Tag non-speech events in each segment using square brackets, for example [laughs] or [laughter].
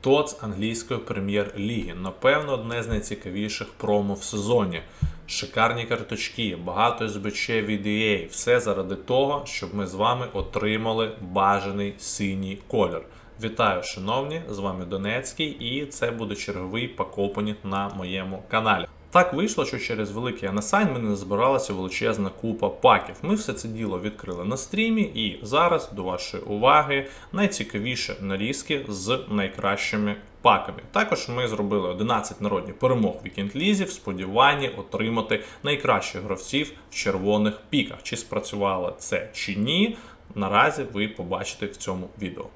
ТОЦ англійської прем'єр-ліги. Напевно, одне з найцікавіших промо в сезоні. Шикарні карточки, багато СБЧ від EA. Все заради того, щоб ми з вами отримали бажаний синій колір. Вітаю, шановні! З вами Донецький, і це буде черговий пакопаніт на моєму каналі. Так вийшло, що через великий анасайн мене збиралася величезна купа паків. Ми все це діло відкрили на стрімі, і зараз до вашої уваги найцікавіші нарізки з найкращими паками. Також ми зробили 11 народних перемог вікенд лізі в сподіванні отримати найкращих гравців в червоних піках. Чи спрацювало це чи ні, наразі ви побачите в цьому відео.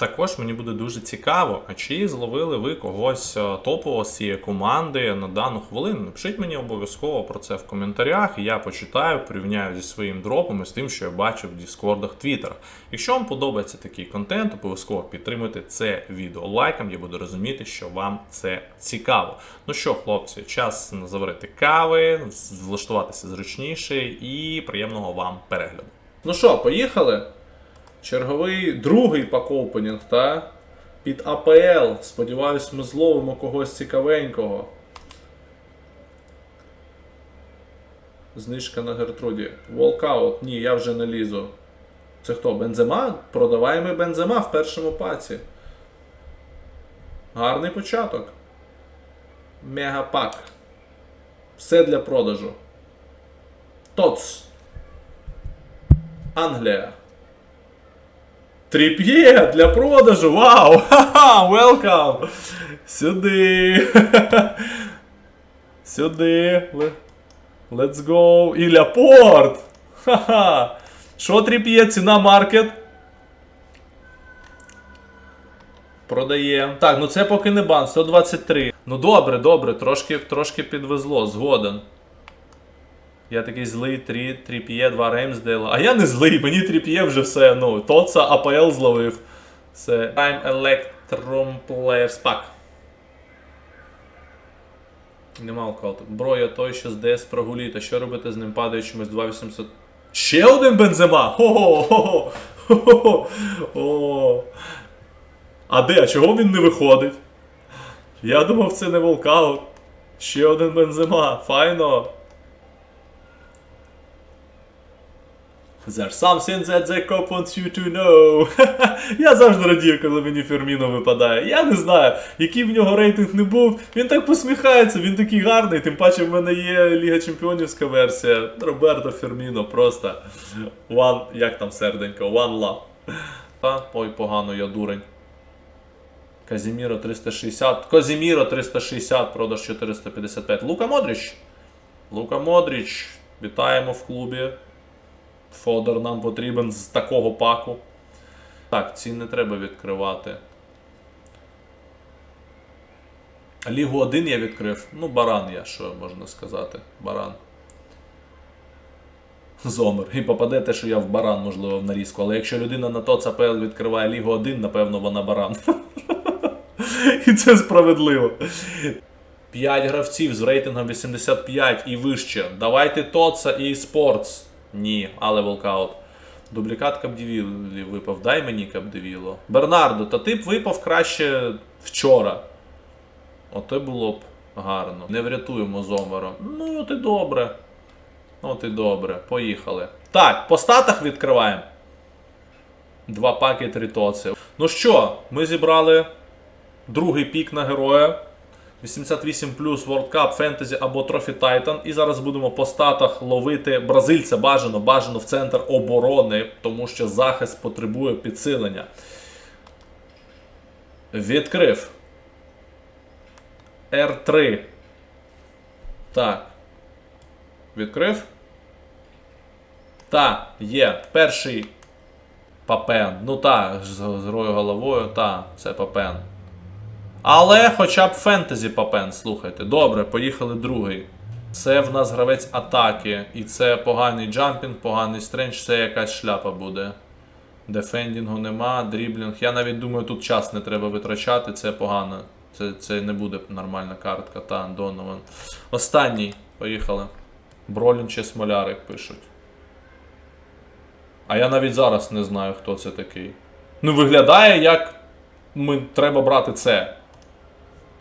Також мені буде дуже цікаво, а чи зловили ви когось е, топового з цієї команди на дану хвилину? Напишіть мені обов'язково про це в коментарях, я почитаю, порівняю зі своїм дропом і з тим, що я бачу в Діскордах, Твіттерах. Якщо вам подобається такий контент, обов'язково підтримуйте це відео лайком, я буду розуміти, що вам це цікаво. Ну що, хлопці, час заварити кави, влаштуватися зручніше і приємного вам перегляду. Ну що, поїхали? Черговий другий пакопенінг, та? Під АПЛ. Сподіваюсь, ми зловимо когось цікавенького. Знижка на Гертруді. Волкаут. Ні, я вже не лізу. Це хто? Бензема? Продаваємо бензема в першому паці. Гарний початок. Мегапак. Все для продажу. ТОЦ. Англія. Тріп'є для продажу! Вау! Ха-ха! Welcome! Сюди! [laughs] Сюди! Let's go! І Ляпорт! Ха-ха! Що тріп'є? Ціна маркет? Продаємо. Так, ну це поки не бан, 123. Ну добре, добре, трошки, трошки підвезло, згоден. Я такий злий, трі, тріп'є, два Реймсдейла. А я не злий, мені тріп'є вже все. Ну, Тоца АПЛ зловив. Це Time Electrum Players Pack. Нема алкалту. Броя той, що з ДС прогуліта. Що робити з ним падаючими з 2800. Ще один бензема! Хо-хо! Хо-хо! О. А де? А чого він не виходить? Я думав, це не волкаут. Ще один бензема. Файно. There's something that the cop wants you to know. [laughs] Я завжди радію, коли мені Ферміно випадає. Я не знаю, який в нього рейтинг не був. Він так посміхається, він такий гарний. Тим паче в мене є Ліга Чемпіонівська версія. Роберто Ферміно просто. One, як там серденько, one love. Та, ой, погано, я дурень. Казіміро 360. Козіміро 360, продаж 455. Лука Модріч. Лука Модріч. Вітаємо в клубі. Фодор нам потрібен з такого паку. Так, ці не треба відкривати. Лігу 1 я відкрив. Ну, баран я, що можна сказати. Баран. Зомер. І попаде те, що я в баран, можливо, в нарізку. Але якщо людина на ТОЦ АПЛ відкриває Лігу 1, напевно, вона баран. [laughs] І це справедливо. 5 гравців з рейтингом 85 і вище. Давайте Тоца і Спортс. Ні, але волкаут. Дублікат Капдівілі випав. Дай мені Капдевіло. Бернардо, та ти б випав краще вчора. Оте було б гарно. Не врятуємо Зомера. Ну, от і добре. От і добре. Поїхали. Так, по статах відкриваємо. Два паки, три. Ну що, ми зібрали другий пік на героя. 88 плюс World Cup, Fantasy або Trophy Titan. І зараз будемо по статах ловити бразильця бажано, бажано в центр оборони, тому що захист потребує підсилення. Відкрив. R3. Так. Відкрив. Так, є. Перший папен. Ну так, з грою головою, так, це папен. Але хоча б фентезі папен, слухайте. Добре, поїхали другий. Це в нас гравець атаки. І це поганий джампінг, поганий стрендж, це якась шляпа буде. Дефендінгу нема, дріблінг. Я навіть думаю, тут час не треба витрачати, це погано. Це, це не буде нормальна картка. Та, Донован. Останній. Поїхали. Бролін чи Смолярик пишуть. А я навіть зараз не знаю, хто це такий. Ну, виглядає як ми, треба брати це.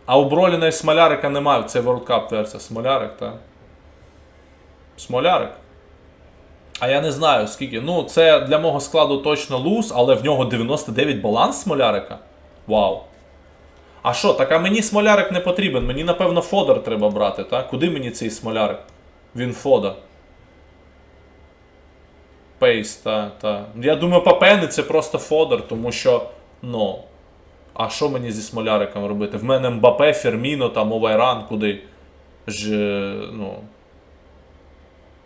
А у Броліна і Смолярика немає. Це World Cup версія. Смолярик, так? Смолярик. А я не знаю скільки. Ну, це для мого складу точно луз, але в нього 99 баланс Смолярика. Вау. А що, так а мені смолярик не потрібен. Мені, напевно, Фодор треба брати, так? Куди мені цей смолярик? Він Фода. Пейс, та, та. Я думаю, Папени це просто Фодор, тому що. Ну. А що мені зі смоляриком робити? В мене Мбапе, Ферміно, там Овайран, куди. Ж. Ну.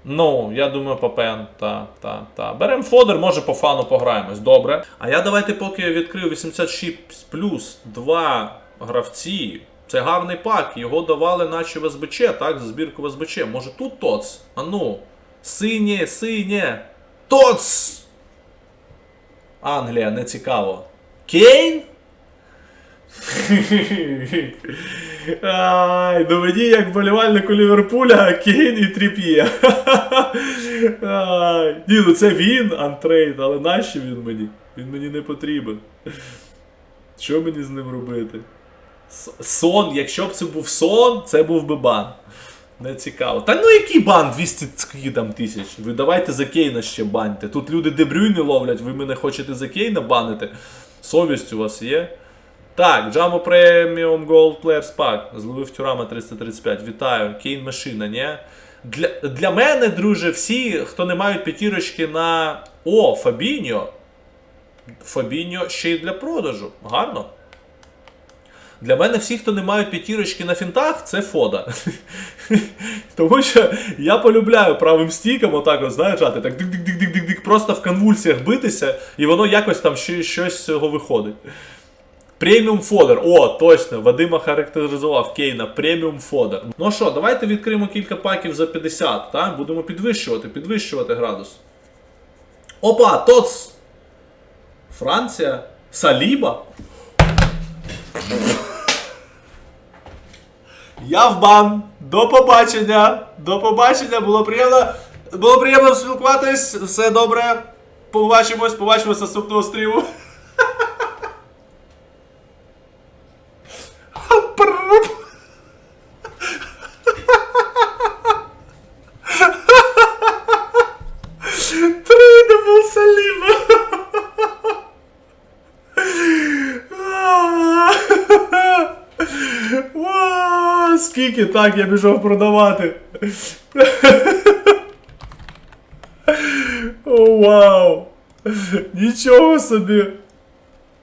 Ну, я думаю, Папен, та, та, та. Беремо фодер, може по фану пограємось. Добре. А я давайте поки відкрив 86 плюс два гравці. Це гарний пак. Його давали наче в СБЧ, так? За збірку в СБЧ. Може тут ТОЦ? А ну. Синє, синє. ТОЦ! Англія, не цікаво. Кейн? Ай, ну мені як болівальнику Ліверпуля, Кейн і Тріп'є. Ні, ну це він, антрейд, але нащо він мені? Він мені не потрібен. Що мені з ним робити? Сон, якщо б це був сон, це був би бан. Не цікаво. Та ну який бан 200 скільки там тисяч? Ви давайте за Кейна ще баньте. Тут люди Дебрюйни ловлять, ви мене хочете за Кейна банити. Совість у вас є? Так, Jamo Premium Gold Players Pack. Зловив Тюрама 335. Вітаю. Кейн машина, ні? Для, для мене, друже, всі, хто не мають п'ятірочки на. О, Фабіньо. Фабіньо ще й для продажу. Гарно. Для мене всі, хто не мають п'ятірочки на фінтах, це фода. [laughs] Тому що я полюбляю правим стіком, отак, от, знаєш, так дик-дик-дик-дик-дик, просто в конвульсіях битися, і воно якось там щось з цього виходить. Преміум фодер. О, точно, Вадима характеризував Кейна. Преміум фодер. Ну що, давайте відкриємо кілька паків за 50, так? Будемо підвищувати, підвищувати градус. Опа, Тоц! Франція. Саліба. Я в бан. До побачення. До побачення. Було приємно. Було приємно спілкуватись. Все добре. Побачимось, побачимось наступного стріму. Трейдабл Саліба. Ва, Скільки так я пішов продавати. О, вау! Нічого собі!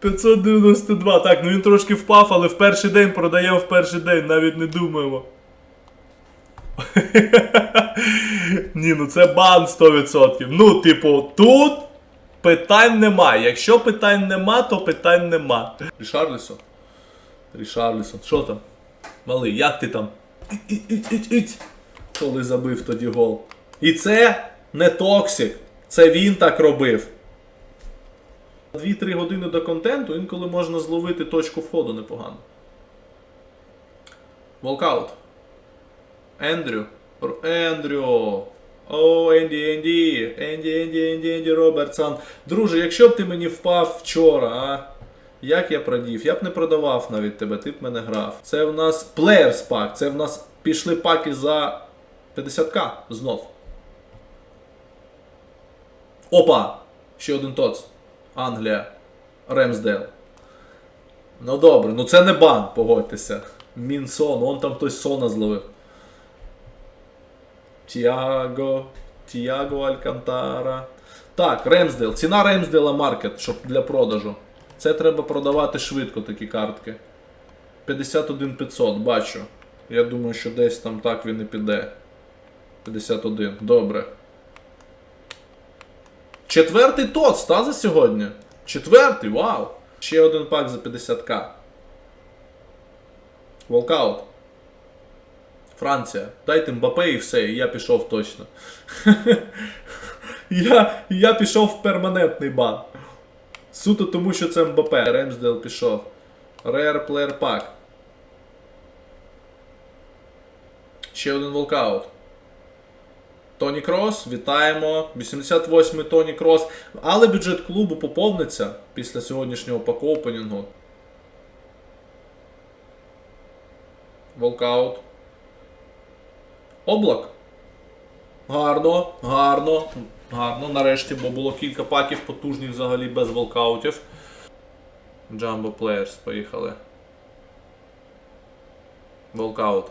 592. Так, ну він трошки впав, але в перший день продаємо в перший день, навіть не думаємо. Ні, ну це бан 100%. Ну, типу, тут питань немає. Якщо питань нема, то питань нема. Рішарлісон. Рішарлісон. Що там? Малий, як ти там? Коли забив тоді гол. І це не токсик. Це він так робив. 2-3 години до контенту інколи можна зловити точку входу непогано. Волкаут. Ендрю. Ендрю. О, Енді, Енді. Енді, Енді, Енді, Енді Робертсон. Друже, якщо б ти мені впав вчора, а? Як я продів? Я б не продавав навіть тебе, ти б мене грав. Це в нас Players Pack. Це в нас пішли паки за 50к знов. Опа! Ще один тоц. Англія. Ремсдейл. Ну добре, ну це не бан, погодьтеся. Мінсон, он там хтось сона зловив. Тіаго. Тіаго Алькантара. Так, Ремсдейл. Ціна Ремсдейла маркет, щоб для продажу. Це треба продавати швидко, такі картки. 51 500, бачу. Я думаю, що десь там так він і піде. 51. Добре. Четвертий ТОЦ, та за сьогодні? Четвертий, вау! Ще один пак за 50к. Волкаут. Франція. Дайте Мбапе і все, і я пішов точно. [laughs] я, я пішов в перманентний бан. Суто тому, що це МБП. Ремсдел пішов. Rare Player Pack. Ще один волкаут. Тоні Крос, вітаємо. 88-й Тоні Крос. Але бюджет клубу поповниться після сьогоднішнього пакоопенінгу. Волкаут. Облак. Гарно, гарно гарно. Нарешті, бо було кілька паків потужних взагалі без волкаутів. Jumbo Players, поїхали. Волкаут.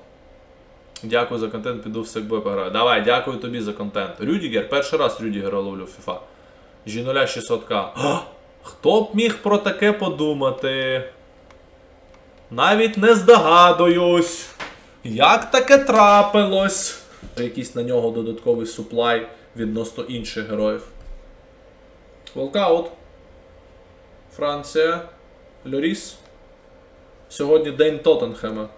Дякую за контент, піду в секбой пограю. Давай, дякую тобі за контент. Рюдігер, перший раз Рюдігера ловлю в FIFA. Жінуля 600к. Хто б міг про таке подумати? Навіть не здогадуюсь. Як таке трапилось? Якийсь на нього додатковий суплай відносно інших героїв. Волкаут. Франція. Льоріс. Сьогодні день Тоттенхема.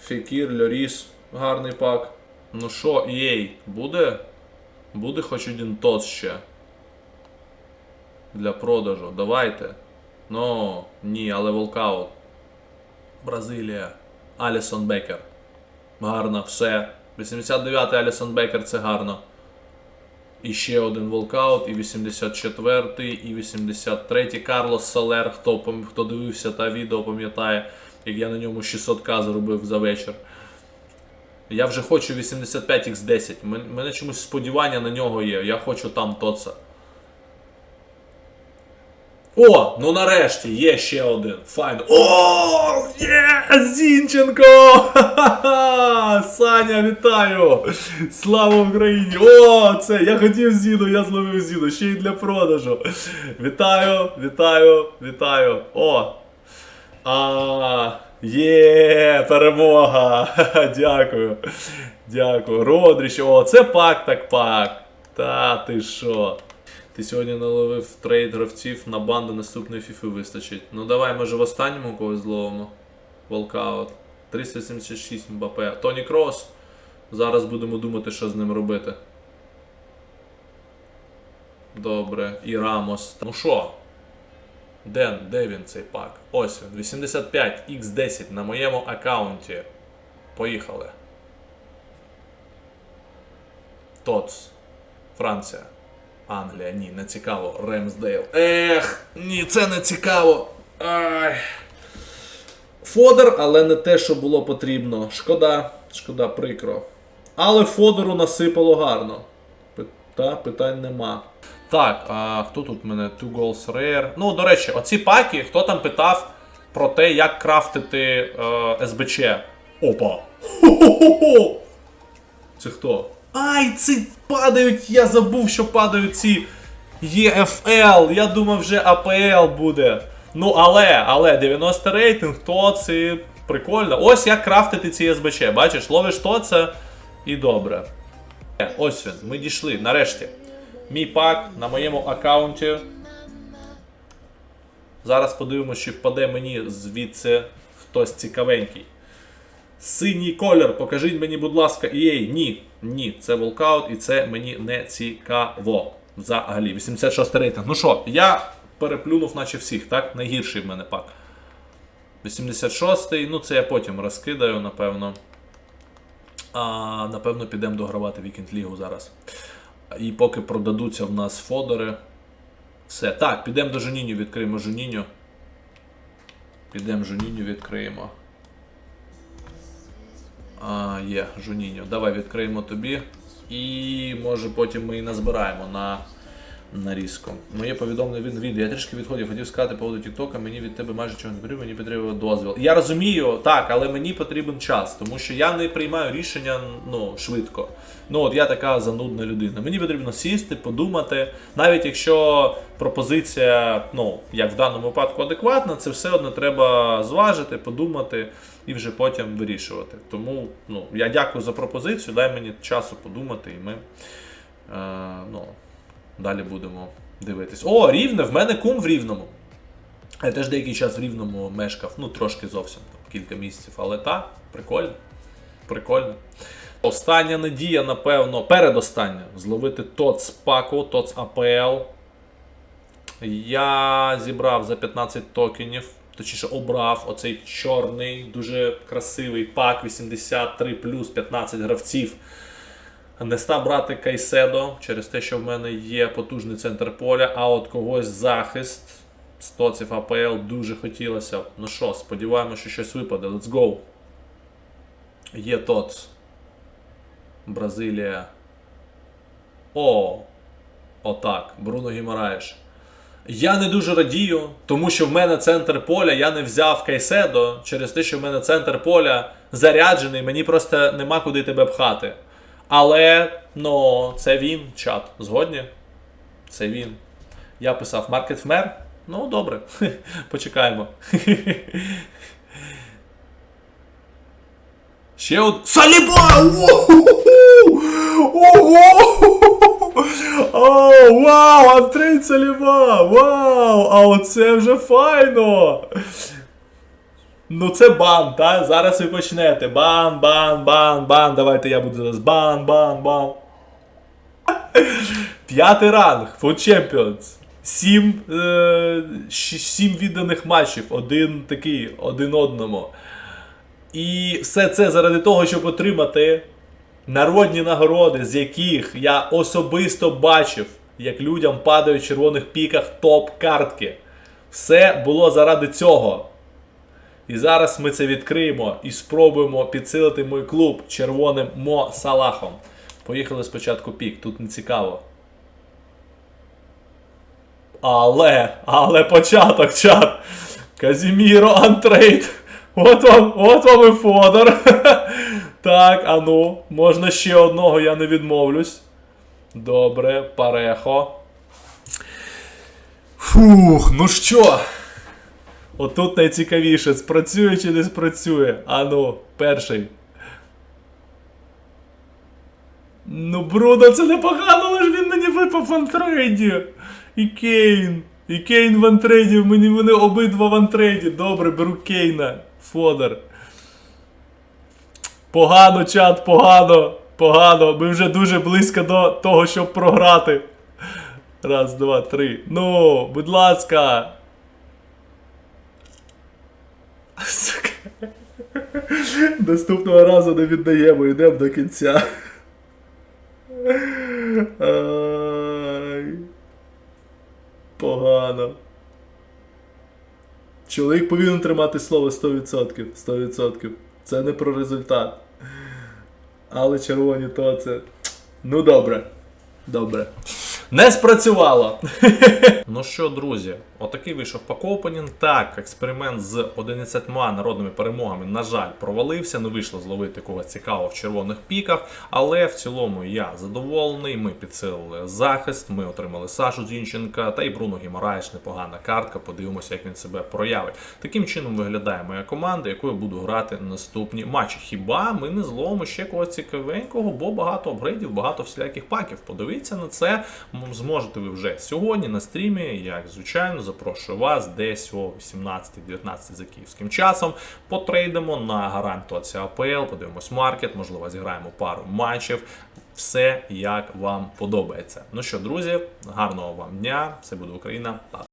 Фекір, Льоріс. Гарний пак. Ну що, єй, буде? Буде хоч один тот ще. Для продажу. Давайте. Ну, ні, але волкаут. Бразилія. Алісон Бекер. Гарно, все. 89-й Алісон Бекер це гарно. І ще один волкаут, і 84-й, і 83-й Карлос Солер. Хто, хто дивився та відео, пам'ятає, як я на ньому 600к заробив за вечір. Я вже хочу 85x10. У мене чомусь сподівання на нього є. Я хочу там тоца. О, ну нарешті є ще один. Файно. О, є! Зінченко! [laughs] Саня, вітаю! Слава Україні! О, це! Я хотів Зіну, я зловив Зіну, ще й для продажу. Вітаю, вітаю, вітаю. О! А, є, перемога! [laughs] Дякую. Дякую. Родріч, о, це пак так пак. Та ти що? Ти сьогодні наловив трейд гравців на банду наступної фіфи вистачить. Ну давай, може в останньому когось зловимо. Волкаут. 376 Мбапе. Тоні Крос. Зараз будемо думати, що з ним робити. Добре. І Рамос. Ну що? Ден, де він цей пак? Ось він. 85 x10 на моєму аккаунті. Поїхали. Тоц. Франція. Англія, ні, не цікаво. Ремсдейл. Ех, ні, це не цікаво. Ай. Фодер, але не те, що було потрібно. Шкода, шкода, прикро. Але Фодору насипало гарно. Пита, питань нема. Так, а хто тут в мене? Two Goals Rare. Ну, до речі, оці паки, хто там питав про те, як крафтити е, СБЧ. Опа! Хо-хо-хо-хо! Це хто? Ай, ці падають, я забув, що падають ці ЄФЛ. Я думав, вже АПЛ буде. Ну, але, але 90 рейтинг, то це прикольно. Ось як крафтити ці СБЧ. Бачиш, ловиш то це і добре. Е, Ось він, ми дійшли, нарешті. Мій пак на моєму аккаунті. Зараз подивимося, чи впаде мені звідси хтось цікавенький. Синій колір, покажіть мені, будь ласка, EA. Ні, ні, це волкаут і це мені не цікаво. Взагалі. 86 рейтинг. Ну що, я переплюнув, наче всіх, так? Найгірший в мене пак. 86-й, ну це я потім розкидаю, напевно. А, напевно, підемо догравати Вікенд Лігу зараз. І поки продадуться в нас фодори. Все. Так, підемо до Жуніню, відкриємо Жуніню. Підемо Жуніню, відкриємо. А, є, Жуніньо. Давай відкриємо тобі. І може потім ми і назбираємо на нарізку. Моє повідомлення від відео. Я трішки відходив, хотів сказати поводу Тіктока, мені від тебе майже чого не потрібно, мені потрібен дозвіл. Я розумію, так, але мені потрібен час, тому що я не приймаю рішення ну, швидко. Ну от я така занудна людина. Мені потрібно сісти, подумати. Навіть якщо пропозиція, ну, як в даному випадку, адекватна, це все одно треба зважити, подумати і вже потім вирішувати. Тому ну, я дякую за пропозицію, дай мені часу подумати, і ми. Е, ну, Далі будемо дивитись. О, рівне! В мене кум в рівному. Я теж деякий час в рівному мешкав, ну трошки зовсім там, кілька місяців, але так, прикольно. Прикольно. Остання надія, напевно, передостання зловити ТОЦ паку, ТОЦ АПЛ. Я зібрав за 15 токенів, точніше обрав оцей чорний, дуже красивий пак 83 плюс 15 гравців. Не став брати Кайседо через те, що в мене є потужний центр поля, а от когось захист Стоців АПЛ дуже хотілося. Ну що, сподіваємося, що щось випаде. Let's go. Є ТОЦ. Бразилія. О! Отак. Бруно Гімараєш. Я не дуже радію, тому що в мене центр поля, я не взяв Кайседо через те, що в мене центр поля заряджений, мені просто нема куди тебе пхати. Але, ну, це він, чат. Згодні? Це він. Я писав Маркет Мер. Ну, добре. [laughs] Почекаємо. [laughs] Ще од... Саліба! Ого! О, вау! Андрей Саліба! Вау! А оце вже файно! Ну це бан, так? Зараз ви почнете. Бан, бан, бан, бан. Давайте я буду зараз. Бан, бан, бан. [laughs] П'ятий ранг, Food Champions. Сім, е, сім відданих матчів, один такий, один одному. І все це заради того, щоб отримати народні нагороди, з яких я особисто бачив, як людям падають в червоних піках топ-картки. Все було заради цього. І зараз ми це відкриємо і спробуємо підсилити мій клуб червоним Мо Салахом. Поїхали спочатку пік, тут не цікаво. Але, але початок, чат. Казіміро антрейд. От вам, от вам і Фодор. [laughs] Так, а ну, можна ще одного, я не відмовлюсь. Добре, парехо. Фух, ну що? Отут найцікавіше, спрацює чи не спрацює. А ну, перший. Ну, Бруно, це непогано, але ж він мені випав в антрейді. І Кейн. І Кейн в антрейді, мені вони обидва в антрейді. Добре, беру Кейна. Фодор. Погано, чат, погано. Погано. Ми вже дуже близько до того, щоб програти. Раз, два, три. Ну, будь ласка. Сука. Наступного разу не віддаємо, йдемо до кінця. Ай. Погано. Чоловік повинен тримати слово 100%. 100%. Це не про результат. Але червоні то це. Ну добре. Добре. Не спрацювало. ну що, друзі, отакий вийшов пакопенінг. Так, експеримент з 11 народними перемогами, на жаль, провалився. Не вийшло зловити когось цікавого в червоних піках. Але в цілому я задоволений. Ми підсилили захист, ми отримали Сашу Зінченка та й Бруно Гімараєш. Непогана картка. Подивимося, як він себе проявить. Таким чином виглядає моя команда, якою буду грати наступні матчі. Хіба ми не зловимо ще когось цікавенького, бо багато апгрейдів, багато всіляких паків. Подивіться на це. Зможете ви вже сьогодні на стрімі. Як звичайно, запрошую вас десь о 18-19 за київським часом. Потрейдемо на гаранту АПЛ, подивимось маркет, можливо, зіграємо пару матчів. Все як вам подобається. Ну що, друзі, гарного вам дня! Все буде Україна.